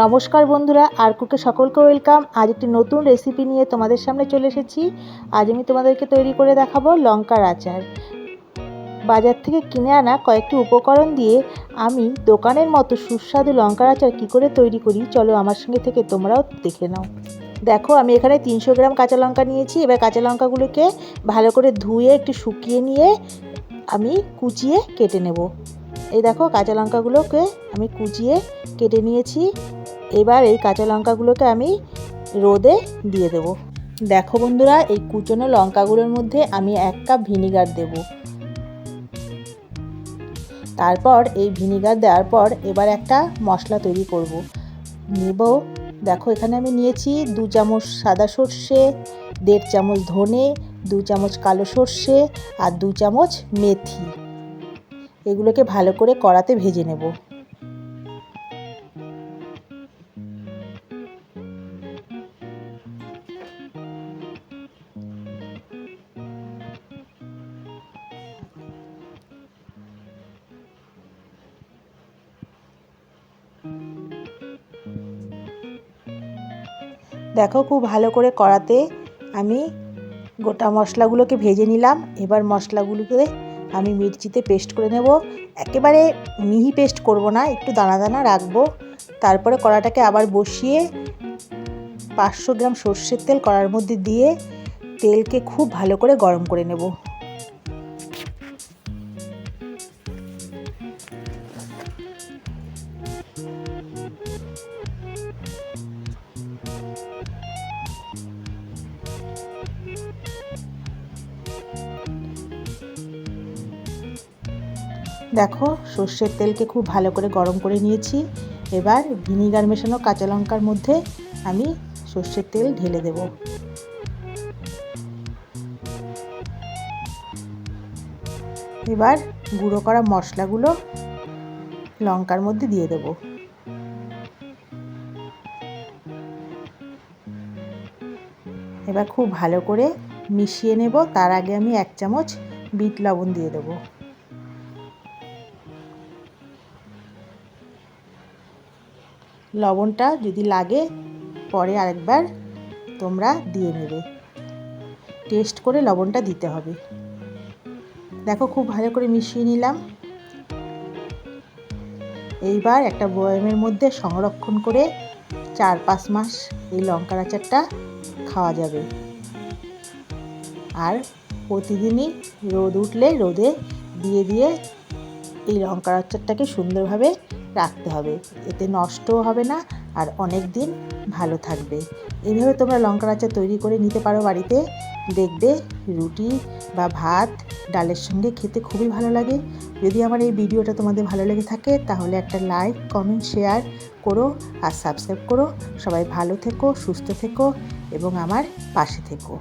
নমস্কার বন্ধুরা আর কুকে সকলকে ওয়েলকাম। আজ একটি নতুন রেসিপি নিয়ে তোমাদের সামনে চলে এসেছি। আজ আমি তোমাদেরকে তৈরি করে দেখাবো লঙ্কার আচার। বাজার থেকে কিনে আনা কয়েকটি উপকরণ দিয়ে আমি দোকানের মতো সুস্বাদু লঙ্কার আচার কী করে তৈরি করি, চলো আমার সঙ্গে থেকে তোমরাও দেখে নাও। দেখো, আমি এখানে তিনশো গ্রাম কাঁচা লঙ্কা নিয়েছি। এবার কাঁচা লঙ্কাগুলোকে ভালো করে ধুয়ে, একটু শুকিয়ে নিয়ে আমি কুচিয়ে কেটে নেব। এই দেখো, কাঁচা লঙ্কাগুলোকে আমি কুচিয়ে কেটে নিয়েছি। এবার এই কাঁচা লঙ্কাগুলোকে আমি রোদে দিয়ে দেব। দেখো বন্ধুরা, এই কুচনো লঙ্কাগুলোর মধ্যে আমি এক কাপ ভিনিগার দেব। তারপর এই ভিনিগার দেওয়ার পর এবার একটা মশলা তৈরি করব। নেব, দেখো এখানে আমি নিয়েছি দু চামচ সাদা সর্ষে, দেড় চামচ ধনে, দু চামচ কালো সর্ষে আর দু চামচ মেথি। এগুলোকে ভালো করে কড়াতে ভেজে নেব। দেখো খুব ভালো করে কড়াতে আমি গোটা মশলাগুলোকে ভেজে নিলাম। এবার মশলাগুলোকে আমি মির্চিতে পেস্ট করে নেব। একেবারে মিহি পেস্ট করব না, একটু দানা দানা রাখব। তারপরে কড়াটাকে আবার বসিয়ে পাঁচশো গ্রাম সর্ষের তেল কড়ার মধ্যে দিয়ে তেলকে খুব ভালো করে গরম করে নেব। দেখো, সর্ষের তেলকে খুব ভালো করে গরম করে নিয়েছি। এবার ভিনিগার মেশানো কাঁচা লঙ্কার মধ্যে আমি সর্ষের তেল ঢেলে দেব। এবার গুঁড়ো করা মশলাগুলো লঙ্কার মধ্যে দিয়ে দেব। এবার খুব ভালো করে মিশিয়ে নেব। তার আগে আমি এক চামচ বিট লবণ দিয়ে দেবো। লবণটা যদি লাগে, পরে আরেকবার তোমরা দিয়ে নেবে। টেস্ট করে লবণটা দিতে হবে। দেখো খুব ভালো করে মিশিয়ে নিলাম। এইবার একটা বয়ামের মধ্যে সংরক্ষণ করে চার পাঁচ মাস এই লঙ্কার আচারটা খাওয়া যাবে। আর প্রতিদিনই রোদ উঠলে রোদে দিয়ে দিয়ে এই লঙ্কার আচারটাকে সুন্দরভাবে রাখতে হবে। এতে নষ্টও হবে না আর অনেক দিন ভালো থাকবে। এইভাবে তোমরা লঙ্কার আচার তৈরি করে নিতে পারো বাড়িতে। দেখবে রুটি বা ভাত ডালের সঙ্গে খেতে খুবই ভালো লাগে। যদি আমার এই ভিডিওটা তোমাদের ভালো লেগে থাকে, তাহলে একটা লাইক কমেন্ট শেয়ার করো আর সাবস্ক্রাইব করো। সবাই ভালো থেকো, সুস্থ থেকো এবং আমার পাশে থেকো।